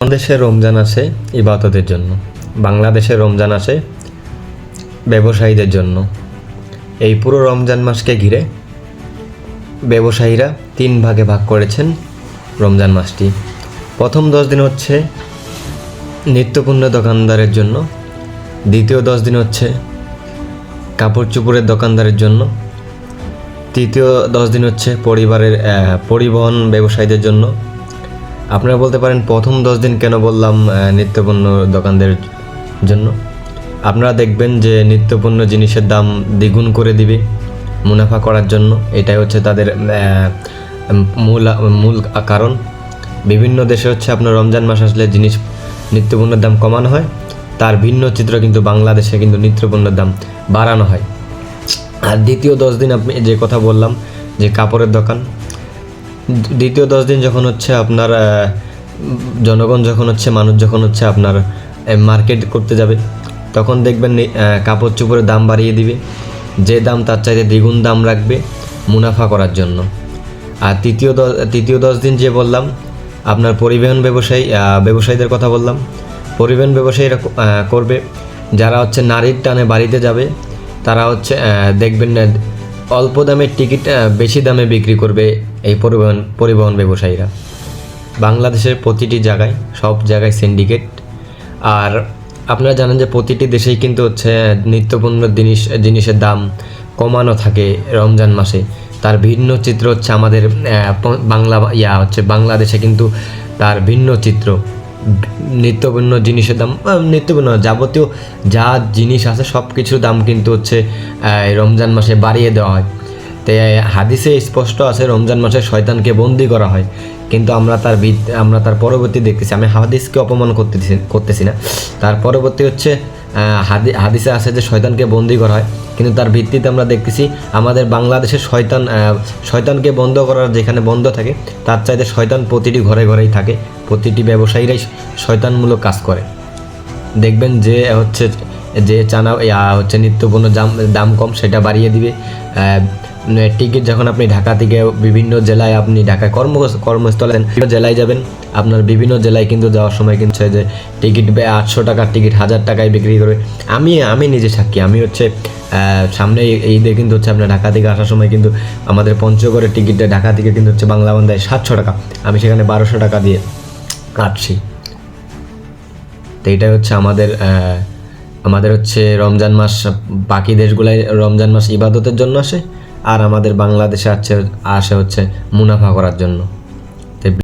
বাংলাদেশে রমজান আসে ইবাদতের জন্য। বাংলাদেশে রমজান আসে ব্যবসায়ীদের জন্য। এই পুরো রমজান মাসকে ঘিরে ব্যবসায়ীরা তিন ভাগে ভাগ করেছেন রমজান মাসটি। প্রথম দশ দিন হচ্ছে নিত্যপূর্ণ দোকানদারের জন্য। দ্বিতীয় দশ দিন হচ্ছে কাপড় চোপড়ের দোকানদারের জন্য। তৃতীয় দশ দিন হচ্ছে পরিবারের পরিবহন ব্যবসায়ীদের জন্য। আপনারা বলতে পারেন প্রথম দশ দিন কেন বললাম নিত্যপণ্য দোকানদের জন্য? আপনারা দেখবেন যে নিত্যপণ্য জিনিসের দাম দ্বিগুণ করে দিবে মুনাফা করার জন্য। এটাই হচ্ছে তাদের মূল মূল কারণ। বিভিন্ন দেশে হচ্ছে আপনার রমজান মাস আসলে জিনিস, নিত্যপণ্যের দাম কমানো হয়। তার ভিন্ন চিত্র কিন্তু বাংলাদেশে কিন্তু নিত্যপণ্যের দাম বাড়ানো হয়। আর দ্বিতীয় দশ দিন আপনি যে কথা বললাম, যে কাপড়ের দোকান দ্বিতীয় দশ দিন যখন হচ্ছে আপনার জনগণ যখন হচ্ছে, মানুষ যখন হচ্ছে আপনার মার্কেট করতে যাবে, তখন দেখবেন কাপড় চোপড়ের দাম বাড়িয়ে দিবে। যে দাম তার চাইতে দ্বিগুণ দাম রাখবে মুনাফা করার জন্য। আর তৃতীয় তৃতীয় দশ দিন যে বললাম, আপনার পরিবহন ব্যবসায়ী ব্যবসায়ীদের কথা বললাম, পরিবহন ব্যবসায়ীরা করবে, যারা হচ্ছে নারীর টানে বাড়িতে যাবে, তারা হচ্ছে দেখবেন অল্প দামের টিকিট বেশি দামে বিক্রি করবে এই পরিবহন পরিবহন ব্যবসায়ীরা। বাংলাদেশের প্রতিটি জায়গায় সব জায়গায় সিন্ডিকেট আর আপনারা জানেন যে প্রতিটি দেশেই কিন্তু হচ্ছে নিত্যপণ্য জিনিস জিনিসের দাম কমানো থাকে রমজান মাসে। তার ভিন্ন চিত্র হচ্ছে আমাদের বাংলা ইয়া হচ্ছে বাংলাদেশে কিন্তু তার ভিন্ন চিত্র। নিত্যপণ্য জিনিসের দাম আহ, নিত্যপণ্য যাবতীয় যা জিনিস আছে সব কিছুর দাম কিন্তু হচ্ছে রমজান মাসে বাড়িয়ে দেওয়া হয়। তো হাদিসে স্পষ্ট আছে, রমজান মাসে শয়তানকে বন্দি করা হয়। কিন্তু আমরা তার আমরা তার পরবর্তী দেখতেছি। আমি হাদিসকে অপমান করতেছি করতেছি না। তার পরবর্তী হচ্ছে হাদি হাদিসে আছে যে শয়তানকে বন্দি করা হয়। কিন্তু তার ভিত্তিতে আমরা দেখতেছি, আমাদের বাংলাদেশের শয়তান শয়তানকে বন্ধ করার যেখানে বন্ধ থাকে, তার চাইতে শয়তান প্রতিটি ঘরে ঘরেই থাকে। প্রতিটি ব্যবসায়ীরাই শয়তানমূলক কাজ করে। দেখবেন যে হচ্ছে, যে চানা হচ্ছে নিত্যপণ্য দাম দাম কম, সেটা বাড়িয়ে দিবে। টিকিট যখন আপনি ঢাকা থেকে বিভিন্ন জেলায় আপনি ঢাকা কর্ম, কর্মস্থলে জেলায় যাবেন, আপনার বিভিন্ন জেলায় কিন্তু যাওয়ার সময় কিন্তু যে টিকিট আটশো টাকার টিকিট হাজার টাকায় বিক্রি করে, আমি আমি নিজে সাক্ষী, আমি হচ্ছে সামনে ঈদে কিন্তু হচ্ছে আপনার ঢাকা থেকে আসার সময় কিন্তু আমাদের পঞ্চগড়ের টিকিটটা ঢাকা থেকে কিন্তু হচ্ছে বাংলা বান্ধায় সাতশো টাকা, আমি সেখানে বারোশো টাকা দিয়ে কাটছি। তো এটাই হচ্ছে আমাদের আমাদের হচ্ছে রমজান মাস, বাকি দেশগুলাই রমজান মাস ইবাদতের জন্য আসে আর আমাদের বাংলাদেশে আসছে আসে হচ্ছে মুনাফা করার জন্য।